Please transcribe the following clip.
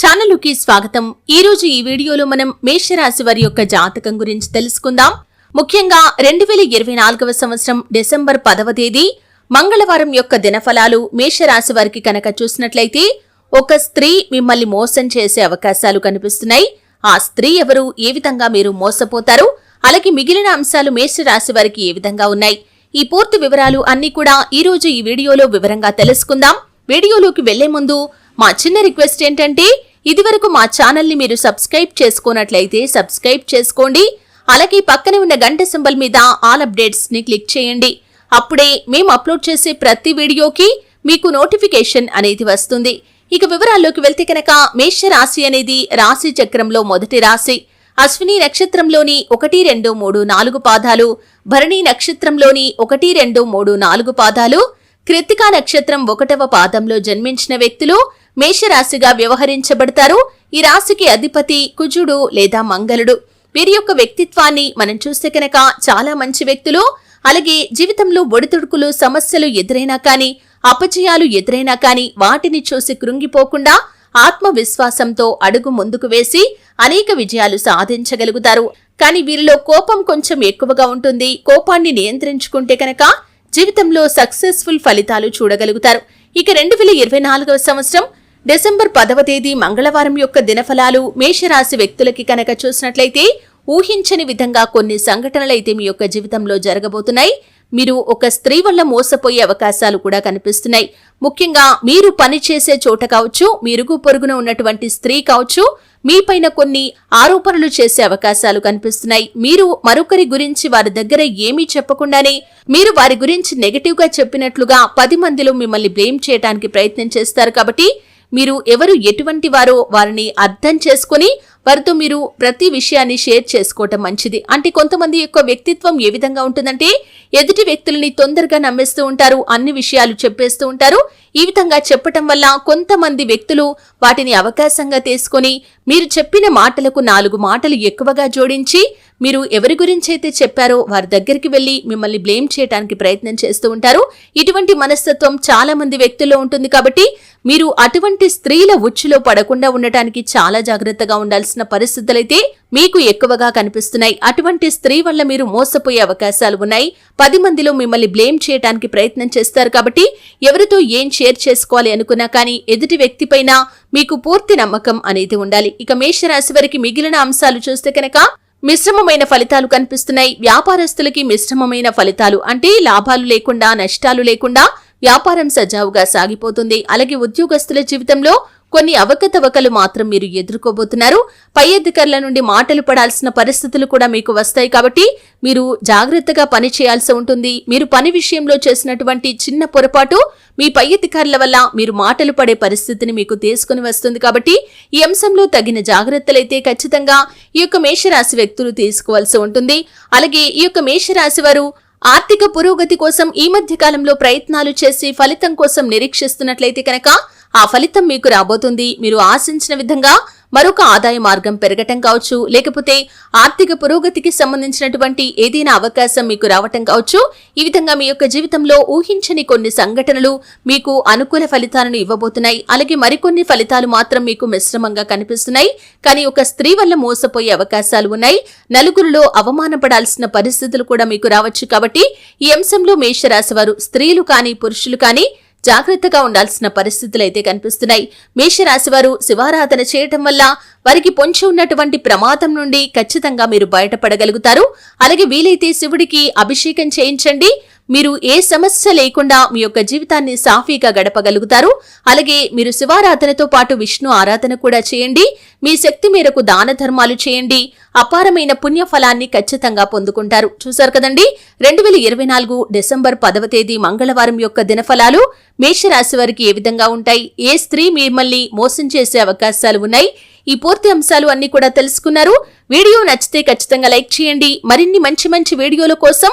ఛానలుకి స్వాగతం. ఈ రోజు ఈ వీడియోలో మనం మేషరాశి వారి యొక్క జాతకం గురించి తెలుసుకుందాం. ముఖ్యంగా రెండు వేల ఇరవై నాలుగవ సంవత్సరం డిసెంబర్ పదవ తేదీ మంగళవారం యొక్క దినఫలాలు మేషరాశి వారికి కనుక చూసినట్లయితే ఒక స్త్రీ మిమ్మల్ని మోసం చేసే అవకాశాలు కనిపిస్తున్నాయి. ఆ స్త్రీ ఎవరు ఏ విధంగా మీరు మోసపోతారు అలాగే మిగిలిన అంశాలు మేషరాశి వారికి ఏ విధంగా ఉన్నాయి? ఈ పూర్తి వివరాలు అన్ని కూడా ఈ రోజు ఈ వీడియోలో వివరంగా తెలుసుకుందాం. వీడియోలోకి వెళ్ళే ముందు మా చిన్న రిక్వెస్ట్ ఏంటంటే ఇదివరకు మా ఛానల్ని మీరు సబ్స్క్రైబ్ చేసుకున్నట్లయితే సబ్స్క్రైబ్ చేసుకోండి. అలాగే పక్కనే ఉన్న గంట సింబల్ మీద ఆల్ అప్డేట్స్ని క్లిక్ చేయండి. అప్పుడే మేము అప్లోడ్ చేసే ప్రతి వీడియోకి మీకు నోటిఫికేషన్ అనేది వస్తుంది. ఇక వివరాల్లోకి వెళ్తే కనుక మేష రాశి అనేది రాశి చక్రంలో మొదటి రాశి. అశ్విని నక్షత్రంలోని ఒకటి రెండు మూడు నాలుగు పాదాలు భరణి నక్షత్రంలోని ఒకటి రెండు మూడు నాలుగు పాదాలు కృత్తికా నక్షత్రం ఒకటవ పాదంలో జన్మించిన వ్యక్తులు మేషరాశిగా వ్యవహరించబడతారు. ఈ రాశికి అధిపతి కుజుడు లేదా మంగళుడు. వీరి యొక్క వ్యక్తిత్వాన్ని మనం చూస్తే కనుక చాలా మంచి వ్యక్తులు. అలాగే జీవితంలో ఒడిదుడుకులు సమస్యలు ఎదురైనా కానీ అపజయాలు ఎదురైనా కానీ వాటిని చూసి కృంగిపోకుండా ఆత్మవిశ్వాసంతో అడుగు ముందుకు వేసి అనేక విజయాలు సాధించగలుగుతారు. కానీ వీరిలో కోపం కొంచెం ఎక్కువగా ఉంటుంది. కోపాన్ని నియంత్రించుకుంటే కనుక జీవితంలో సక్సెస్ఫుల్ ఫలితాలు చూడగలుగుతారు. ఇక రెండు వేల ఇరవై నాలుగవ సంవత్సరం డిసెంబర్ పదవ తేదీ మంగళవారం యొక్క దినఫలాలు మేషరాశి వ్యక్తులకి కనుక చూసినట్లయితే ఊహించని విధంగా కొన్ని సంఘటనలైతే మీ యొక్క జీవితంలో జరగబోతున్నాయి. మీరు ఒక స్త్రీ వల్ల మోసపోయే అవకాశాలు కూడా కనిపిస్తున్నాయి. ముఖ్యంగా మీరు పనిచేసే చోట కావచ్చు మీరుగు పొరుగున ఉన్నటువంటి స్త్రీ కావచ్చు మీపైన కొన్ని ఆరోపణలు చేసే అవకాశాలు కనిపిస్తున్నాయి. మీరు మరొకరి గురించి వారి దగ్గర ఏమీ చెప్పకుండానే మీరు వారి గురించి నెగటివ్గా చెప్పినట్లుగా పది మందిలో మిమ్మల్ని బ్లేమ్ చేయడానికి ప్రయత్నం చేస్తారు కాబట్టి మీరు ఎవరు ఎటువంటి వారో వారిని అర్థం చేసుకుని వారితో మీరు ప్రతి విషయాన్ని షేర్ చేసుకోవటం మంచిది. అంటే కొంతమంది యొక్క వ్యక్తిత్వం ఏ విధంగా ఉంటుందంటే ఎదుటి వ్యక్తులని తొందరగా నమ్మేస్తూ ఉంటారు అన్ని విషయాలు చెప్పేస్తూ ఉంటారు. ఈ విధంగా చెప్పటం వల్ల కొంతమంది వ్యక్తులు వాటిని అవకాశంగా తీసుకొని మీరు చెప్పిన మాటలకు నాలుగు మాటలు ఎక్కువగా జోడించి మీరు ఎవరి గురించి అయితే చెప్పారో వారి దగ్గరికి వెళ్ళి మిమ్మల్ని బ్లేమ్ చేయడానికి ప్రయత్నం చేస్తూ ఉంటారు. ఇటువంటి మనస్తత్వం చాలా మంది వ్యక్తుల్లో ఉంటుంది కాబట్టి మీరు అటువంటి స్త్రీల ఉచ్చులో పడకుండా ఉండటానికి చాలా జాగ్రత్తగా ఉండాల్సిన పరిస్థితులైతే మీకు ఎక్కువగా కనిపిస్తున్నాయి. అటువంటి స్త్రీ వల్ల మీరు మోసపోయే అవకాశాలు ఉన్నాయి. పది మందిలో మిమ్మల్ని బ్లేమ్ చేయడానికి ప్రయత్నం చేస్తారు కాబట్టి ఎవరితో ఏం షేర్ చేసుకోవాలి అనుకున్నా కానీ ఎదుటి వ్యక్తిపైన మీకు పూర్తి నమ్మకం అనేది ఉండాలి. ఇక మేషరాశి వారికి మిగిలిన అంశాలు చూస్తే కనుక మిశ్రమమైన ఫలితాలు కనిపిస్తున్నాయి. వ్యాపారస్తులకి మిశ్రమమైన ఫలితాలు అంటే లాభాలు లేకుండా నష్టాలు లేకుండా వ్యాపారం సజావుగా సాగిపోతుంది. అలాగే ఉద్యోగస్తుల జీవితంలో కొన్ని అవకతవకలు మాత్రం మీరు ఎదుర్కోబోతున్నారు. పై అధికారుల నుండి మాటలు పడాల్సిన పరిస్థితులు కూడా మీకు వస్తాయి కాబట్టి మీరు జాగ్రత్తగా పని చేయాల్సి ఉంటుంది. మీరు పని విషయంలో చేసినటువంటి చిన్న పొరపాటు మీ పై అధికారుల వల్ల మీరు మాటలు పడే పరిస్థితిని మీకు తీసుకుని వస్తుంది కాబట్టి ఈ అంశంలో తగిన జాగ్రత్తలైతే ఖచ్చితంగా ఈ యొక్క మేషరాశి వ్యక్తులు తీసుకోవాల్సి ఉంటుంది. అలాగే ఈ యొక్క మేషరాశి వారు ఆర్థిక పురోగతి కోసం ఈ మధ్య కాలంలో ప్రయత్నాలు చేసి ఫలితం కోసం నిరీక్షిస్తున్నట్లయితే కనుక ఆ ఫలితం మీకు రాబోతుంది. మీరు ఆశించిన విధంగా మరొక ఆదాయ మార్గం పెరగటం కావచ్చు. లేకపోతే ఆర్థిక పురోగతికి సంబంధించినటువంటి ఏదైనా అవకాశం మీకు రావటం కావచ్చు. ఈ విధంగా మీ యొక్క జీవితంలో ఊహించని కొన్ని సంఘటనలు మీకు అనుకూల ఫలితాలను ఇవ్వబోతున్నాయి. అలాగే మరికొన్ని ఫలితాలు మాత్రం మీకు మిశ్రమంగా కనిపిస్తున్నాయి. కానీ ఒక స్త్రీ వల్ల మోసపోయే అవకాశాలు ఉన్నాయి. నలుగురిలో అవమానపడాల్సిన పరిస్థితులు కూడా మీకు రావచ్చు. కాబట్టి ఈ అంశంలో మేషరాశి వారు స్త్రీలు కానీ పురుషులు కానీ జాగ్రత్తగా ఉండాల్సిన పరిస్థితులు అయితే కనిపిస్తున్నాయి. మేషరాశి వారు శివారాధన చేయటం వల్ల వారికి పొంచి ఉన్నటువంటి ప్రమాదం నుండి ఖచ్చితంగా మీరు బయటపడగలుగుతారు. అలాగే వీలైతే శివుడికి అభిషేకం చేయించండి. మీరు ఏ సమస్య లేకుండా మీ యొక్క జీవితాన్ని సాఫీగా గడపగలుగుతారు. అలాగే మీరు శివారాధనతో పాటు విష్ణు ఆరాధన కూడా చేయండి. మీ శక్తి మేరకు దాన ధర్మాలు చేయండి. అపారమైన పుణ్యఫలాన్ని ఖచ్చితంగా పొందుకుంటారు. చూశారు కదండి? రెండు వేల ఇరవై నాలుగు డిసెంబర్ పదవ తేదీ మంగళవారం యొక్క దినఫలాలు మేషరాశి వారికి ఏ విధంగా ఉంటాయి? ఏ స్త్రీ మిమ్మల్ని మోసం చేసే అవకాశాలు ఉన్నాయి? ఈ పూర్తి అంశాలు అన్ని కూడా తెలుసుకున్నారు. వీడియో నచ్చితే ఖచ్చితంగా లైక్ చేయండి. మరిన్ని మంచి మంచి వీడియోల కోసం